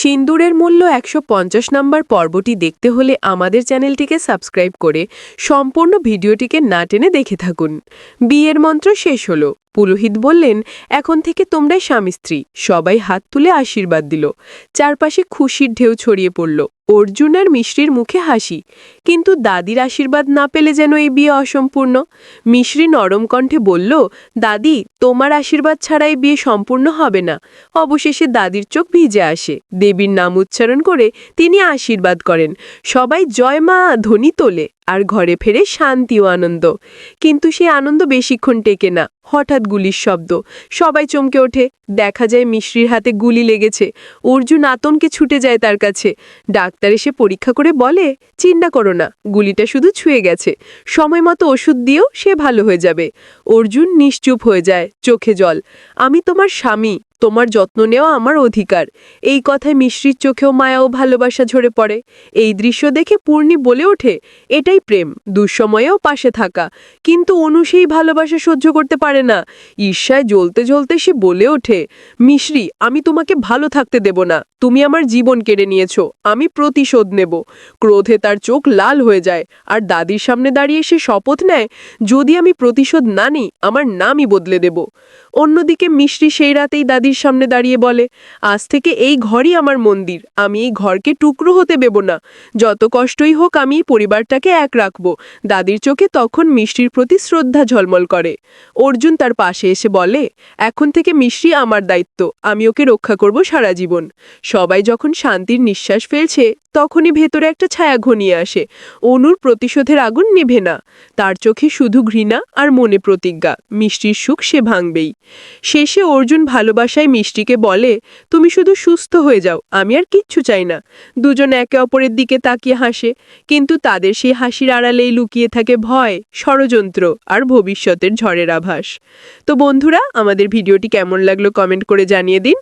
সিন্দুরের মূল্য একশো পঞ্চাশ নম্বর পর্বটি দেখতে হলে আমাদের চ্যানেলটিকে সাবস্ক্রাইব করে সম্পূর্ণ ভিডিওটিকে না টেনে দেখে থাকুন। বিয়ের মন্ত্র শেষ হলো। পুরোহিত বললেন, এখন থেকে তোমরাই স্বামী স্ত্রী। সবাই হাত তুলে আশীর্বাদ দিল। চারপাশে খুশির ঢেউ ছড়িয়ে পড়ল। অর্জুন আর মিশ্রির মুখে হাসি। কিন্তু দাদির আশীর্বাদ না পেলে যেন এই বিয়ে অসম্পূর্ণ? মিশ্রি নরম কণ্ঠে বলল, দাদি, তোমার আশীর্বাদ ছাড়া এই বিয়ে সম্পূর্ণ হবে না। অবশেষে দাদির চোখ ভিজে আসে। দেবীর নাম উচ্চারণ করে তিনি আশীর্বাদ করেন। সবাই জয় মা, ধ্বনি তোলে। আর ঘরে ফেরে শান্তি ও আনন্দ। কিন্তু সেই আনন্দ বেশিক্ষণ টেকে না। হঠাৎ গুলির শব্দ। সবাই চমকে ওঠে। দেখা যায় মিশ্রির হাতে গুলি লেগেছে। অর্জুন আতঙ্কে ছুটে যায় তার কাছে। ডাক্তার এসে পরীক্ষা করে বলে, চিন্তা করো না, গুলিটা শুধু ছুঁয়ে গেছে। সময় মতো ওষুধ দিয়েও সে ভালো হয়ে যাবে। অর্জুন নিশ্চুপ হয়ে যায় চোখে জল। আমি তোমার স্বামী। তোমার যত্ন নেওয়া আমার অধিকার। এই কথায় মিশ্রির চোখেও মায়া ও ভালোবাসা ঝরে পড়ে। এই দৃশ্য দেখে পূর্ণি বলে ওঠে, এটাই প্রেম, দুঃসময়েও পাশে থাকা। কিন্তু অনু সেই ভালোবাসা সহ্য করতে পারে না। ঈর্ষায় জ্বলতে জ্বলতে সে বলে ওঠে, মিশ্রি, আমি তোমাকে ভালো থাকতে দেব না। তুমি আমার জীবন কেড়ে নিয়েছো, আমি প্রতিশোধ নেব। ক্রোধে তার চোখ লাল হয়ে যায়, আর দাদির সামনে দাঁড়িয়ে সে শপথ নেয়, যদি আমি প্রতিশোধ না নিই, আমার নামই বদলে দেব। অন্যদিকে মিশ্রি সেই রাতেই দাদির সামনে দাঁড়িয়ে বলে, আজ থেকে এই ঘরই আমার মন্দির। আমি এই ঘরকে টুকরো হতে দেব না। যত কষ্টই হোক, আমি পরিবারটাকে এক রাখব। দাদির চোখে তখন মিষ্টির প্রতি শ্রদ্ধা ঝলমল করে। অর্জুন তার পাশে এসে বলে, এখন থেকে মিশ্রি আমার দায়িত্ব। আমি ওকে রক্ষা করব সারা জীবন। সবাই যখন শান্তির নিঃশ্বাস ফেলছে, তখনই ভেতরে একটা ছায়া ঘনিয়ে আসে। অনুর প্রতিশোধের আগুন নেভে না। তার চোখে শুধু ঘৃণা আর মনে প্রতিজ্ঞা। মিষ্টির সুখ সে ভাঙবেই। শেষে অর্জুন ভালোবাসায় মিষ্টিকে বলে, তুমি শুধু সুস্থ হয়ে যাও, আমি আর কিচ্ছু চাই না। দুজন একে অপরের দিকে তাকিয়ে হাসে, কিন্তু তাদের সেই হাসির আড়ালেই লুকিয়ে থাকে ভয়, ষড়যন্ত্র আর ভবিষ্যতের ঝড়ের আভাস। তো বন্ধুরা, আমাদের ভিডিওটি কেমন লাগল কমেন্ট করে জানিয়ে দিন।